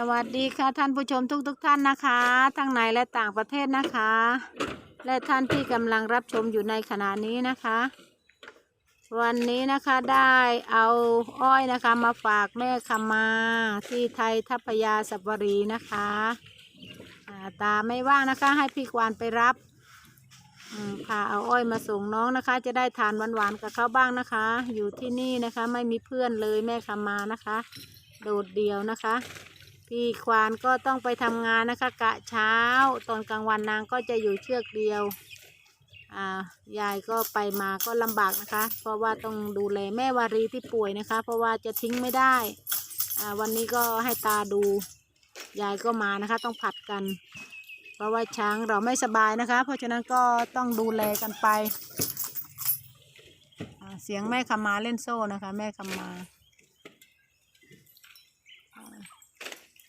สวัสดีค่ะท่านผู้ชมทุกๆท่านนะคะ ทั้งในและต่างประเทศนะคะ และท่านที่กำลังรับชมอยู่ในขณะนี้นะคะ วันนี้นะคะได้เอาอ้อยนะคะมาฝากแม่คำมาที่ไทยทัพยาสับวรีนะคะตาไม่ว่างนะคะให้พี่ควานไปรับพาเอาอ้อยมาส่งน้องนะคะ จะได้ทานหวานๆกับเขาบ้างนะคะ อยู่ที่นี่นะคะไม่มีเพื่อนเลยแม่คำมานะคะ โดดเดียวนะคะ พี่ควานก็ต้องไปทำงานนะคะ กะเช้า ตอนกลางวันนางก็จะอยู่เชือกเดียว อ่ายายก็ไปมาก็ลำบากนะคะ เพราะว่าต้องดูแลแม่วารีที่ป่วยนะคะ เพราะว่าจะทิ้งไม่ได้ อ่าวันนี้ก็ให้ตาดูยายก็มานะคะ ต้องผัดกัน เพราะว่าช้างเราไม่สบายนะคะ เพราะฉะนั้นก็ต้องดูแลกันไปอ่าเสียงแม่คำมาเล่นโซ่นะคะ แม่คำมา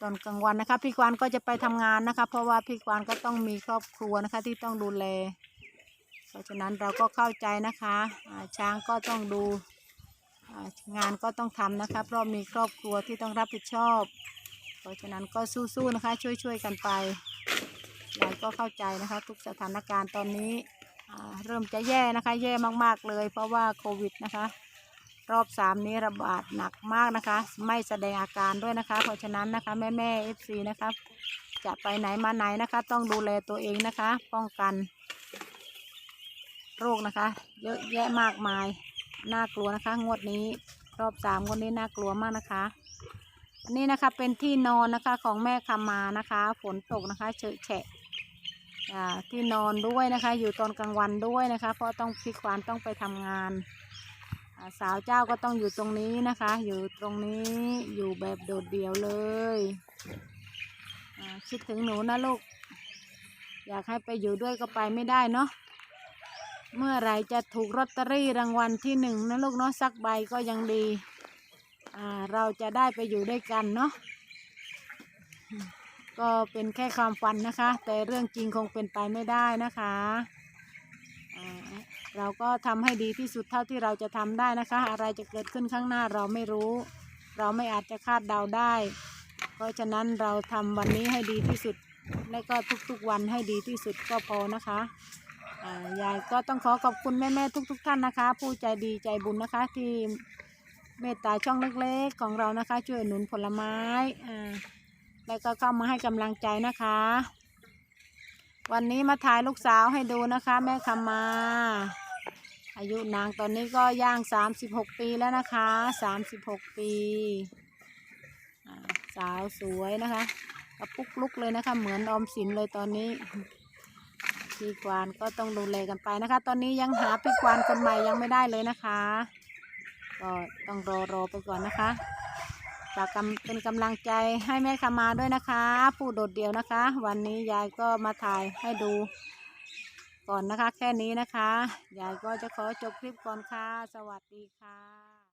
ตอนกลางวันนะคะ พี่ควานก็จะไปทำงานนะคะ เพราะว่าพี่ควานก็ต้องมีครอบครัวนะคะ ที่ต้องดูแล เพราะฉะนั้นเราก็เข้าใจนะคะช้างก็ต้องดูงานก็ต้องทำนะคะ เพราะมีครอบครัวที่ต้องรับผิดชอบ เพราะฉะนั้นก็สู้ๆนะคะ ช่วยๆกันไปเราก็เข้าใจนะคะ ทุกสถานการณ์ตอนนี้เริ่มจะแย่นะคะ แย่มากๆเลย เพราะว่าโควิดนะคะ รอบสามนี้ระบาดหนักมากนะคะ ไม่แสดงอาการด้วยนะคะ เพราะฉะนั้นนะคะแม่แม่เอฟซีนะคะจะไปไหนมาไหนนะคะ ต้องดูแลตัวเองนะคะ ป้องกัน โรคนะคะ เยอะแยะมากมาย น่ากลัวนะคะ งวดนี้รอบสามงวดนี้น่ากลัวมากนะคะนนี้นะคะเป็นที่นอนนะคะของแม่คำมานะคะฝนตกนะคะเฉอะแฉะที่นอนด้วยนะคะ อยู่ตอนกลางวันด้วยนะคะ เพราะต้องพี่ควานต้องไปทำงาน สาวเจ้าก็ต้องอยู่ตรงนี้นะคะ อยู่ตรงนี้อยู่แบบโดดเดี่ยวเลยคิดถึงหนูนะลูก อยากให้ไปอยู่ด้วยก็ไปไม่ได้เนาะเมื่อไรจะถูกลอตเตอรี่รางวัลที่หนึ่งนะลูกเนาะสักใบก็ยังดีเราจะได้ไปอยู่ด้วยกันเนาะก็เป็นแค่ความฝันนะคะ แต่เรื่องจริงคงเป็นไปไม่ได้นะคะ เราก็ทำให้ดีที่สุดเท่าที่เราจะทำได้นะคะ อะไรจะเกิดขึ้นข้างหน้าเราไม่รู้ เราไม่อาจจะคาดเดาได้ เพราะฉะนั้นเราทำวันนี้ให้ดีที่สุด และก็ทุกๆวันให้ดีที่สุดก็พอนะคะยายก็ต้องขอขอบคุณแม่ๆทุก ๆ ท่านนะคะ ผู้ใจดีใจบุญนะคะที่เมตตาช่องเล็กๆ ของเรานะคะ ช่วยหนุนผลไม้อ่าแล้วก็เข้ามาให้กำลังใจนะคะ วันนี้มาถ่ายลูกสาวให้ดูนะคะ แม่คำมา อายุนางตอนนี้ก็ย่างสามสิบหกปีแล้วนะคะสามสิบหกปีสาวสวยนะคะกระปุกลุกเลยนะคะ เหมือนออมสินเลยตอนนี้พี่กวานก็ต้องดูแลกันไปนะคะ ตอนนี้ยังหาพี่กวานคนใหม่ยังไม่ได้เลยนะคะ ก็ต้องรอรอไปก่อนนะคะ ฝากกำเป็นกำลังใจให้แม่ขมาด้วยนะคะ ผู้โดดเดี่ยวนะคะ วันนี้ยายก็มาถ่ายให้ดูก่อนนะคะ แค่นี้นะคะ ยายก็จะขอจบคลิปก่อนค่ะ สวัสดีค่ะ